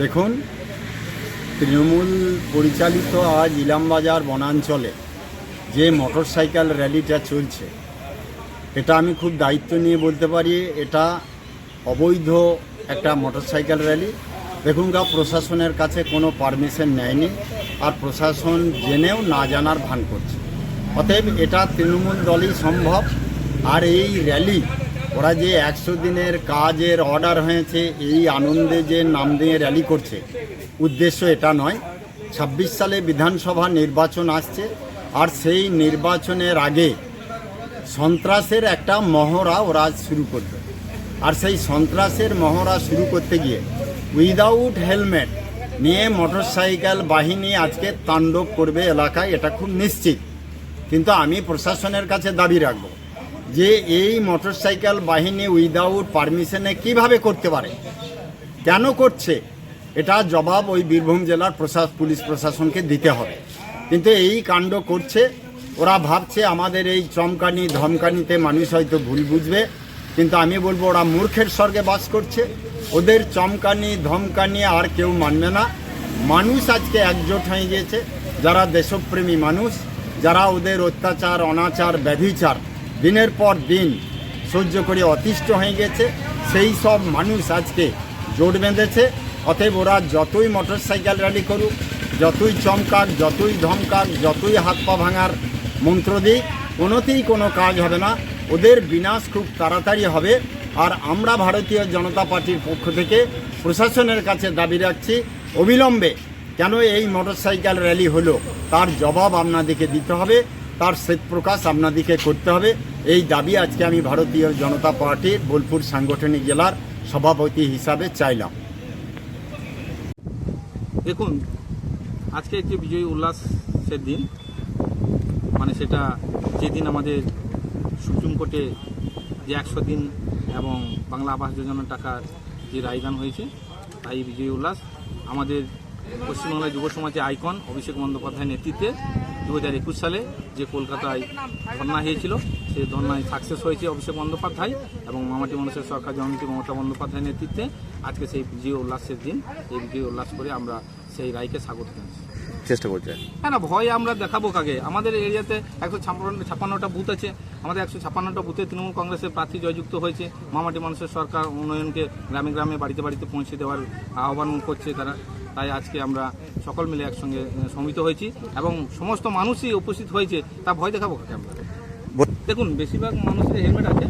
দেখুন, তৃণমূল পরিচালিত আজ ইলামবাজার বনাঞ্চলে যে মোটরসাইকেল র্যালিটা চলছে, এটা আমি খুব দায়িত্ব নিয়ে বলতে পারি, এটা অবৈধ একটা মোটরসাইকেল র্যালি। দেখুন গা, প্রশাসনের কাছে কোনো পারমিশন নেয়নি আর প্রশাসন জেনেও না জানার ভান করছে। অতএব এটা তৃণমূল দলই সম্ভব। আর এই র্যালি ওরা যে একশো দিনের কাজের অর্ডার হয়েছে, এই আনন্দে যে নাম দিয়ে র্যালি করছে, উদ্দেশ্য এটা নয়। ছাব্বিশ সালে বিধানসভা নির্বাচন আসছে, আর সেই নির্বাচনের আগে সন্ত্রাসের একটা মহড়া ওরা শুরু করবে। আর সেই সন্ত্রাসের মহড়া শুরু করতে গিয়ে উইদাউট হেলমেট নিয়ে মোটরসাইকেল বাহিনী আজকে তাণ্ডব করবে এলাকায়, এটা খুব নিশ্চিত। কিন্তু আমি প্রশাসনের কাছে দাবি রাখব যে এই মোটরসাইকেল বাহিনী উইদাউট পারমিশনে কীভাবে করতে পারে? কেন করছে? এটা জবাব ওই বীরভূম জেলার প্রশাস, পুলিশ প্রশাসনকে দিতে হবে। কিন্তু এই কাণ্ড করছে, ওরা ভাবছে আমাদের এই চমকানি, ধমকানিতে মানুষ হয়তো ভুল বুঝবে, কিন্তু আমি বলব ওরা মূর্খের স্বর্গে বাস করছে। ওদের চমকানি, ধমকানি আর কেউ মানবে না। মানুষ আজকে একজোট হয়ে গিয়েছে, যারা দেশপ্রেমী মানুষ, যারা ওদের অত্যাচার, অনাচার, ব্যভিচার দিনের পর দিন সহ্য করে অতিষ্ঠ হয়ে গেছে, সেই সব মানুষ আজকে জোট বেঁধেছে। অতএব ওরা যতই মোটরসাইকেল র্যালি করুক, যতই চমকাক, যতই ধমকাক, যতই হাত পা ভাঙার মন্ত্র দিই কোনোতেই কোনো কাজ হবে না। ওদের বিনাশ খুব তাড়াতাড়ি হবে। আর আমরা ভারতীয় জনতা পার্টির পক্ষ থেকে প্রশাসনের কাছে দাবি রাখছি, অবিলম্বে কেন এই মোটরসাইকেল র্যালি হলো, তার জবাব আপনাদেরকে দিতে হবে। তার শ্বেত প্রকাশ আপনাদেরকে করতে হবে। এই দাবি আজকে আমি ভারতীয় জনতা পার্টির বোলপুর সাংগঠনিক জেলার সভাপতি হিসাবে চাইলাম। দেখুন, আজকে একটি বিজয়ী উল্লাসের দিন। মানে সেটা যেদিন আমাদের সুপ্রিম কোর্টে যে একশো দিন এবং বাংলা আবাস যোজনার টাকার যে রায়দান হয়েছে, তাই বিজয়ী উল্লাস আমাদের পশ্চিমবাংলার যুব সমাজের আইকন অভিষেক বন্দ্যোপাধ্যায়ের নেতৃত্বে দু হাজার একুশ সালে যে কলকাতায় ধর্না হয়েছিল, সেই ধর্নায় সাকসেস হয়েছে অভিষেক বন্দ্যোপাধ্যায় এবং মামাটি মানুষের সরকার জননীতি মমতা বন্দ্যোপাধ্যায়ের নেতৃত্বে। আজকে সেই বিজয় উল্লাসের দিন, এই বিজয় উল্লাস করে আমরা সেই রায়কে স্বাগত জানাচ্ছি। চেষ্টা করছে। হ্যাঁ না ভয় আমরা দেখাবো কাকে? আমাদের এরিয়াতে একশো ছাপ্পান্ন ছাপ্পান্নটা বুথ আছে। আমাদের একশো ছাপ্পান্নটা বুথে তৃণমূল কংগ্রেসের প্রার্থী জয়যুক্ত হয়েছে। মামাটি মানুষের সরকার উন্নয়নকে গ্রামে গ্রামে বাড়িতে বাড়িতে পৌঁছে দেওয়ার আহ্বান করছে তারা। তাই আজকে আমরা সকল মিলে একসঙ্গে আহ, সমবেত হয়েছি এবং সমস্ত মানুষই উপস্থিত হয়েছে। তা ভয় দেখাবো কাকে আমরা? দেখুন বেশিরভাগ মানুষের হেলমেট আছে।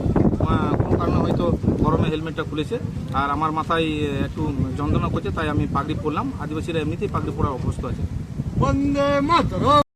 কোনো কারণে হয়তো গরমে হেলমেটটা খুলেছে। আর আমার মাথায় একটু যন্ত্রণা করছে তাই আমি পাগড়ি পরলাম। আদিবাসীরা এমনিতেই পাগড়ি পরার অভ্যস্ত আছে। বন্দে মাতরম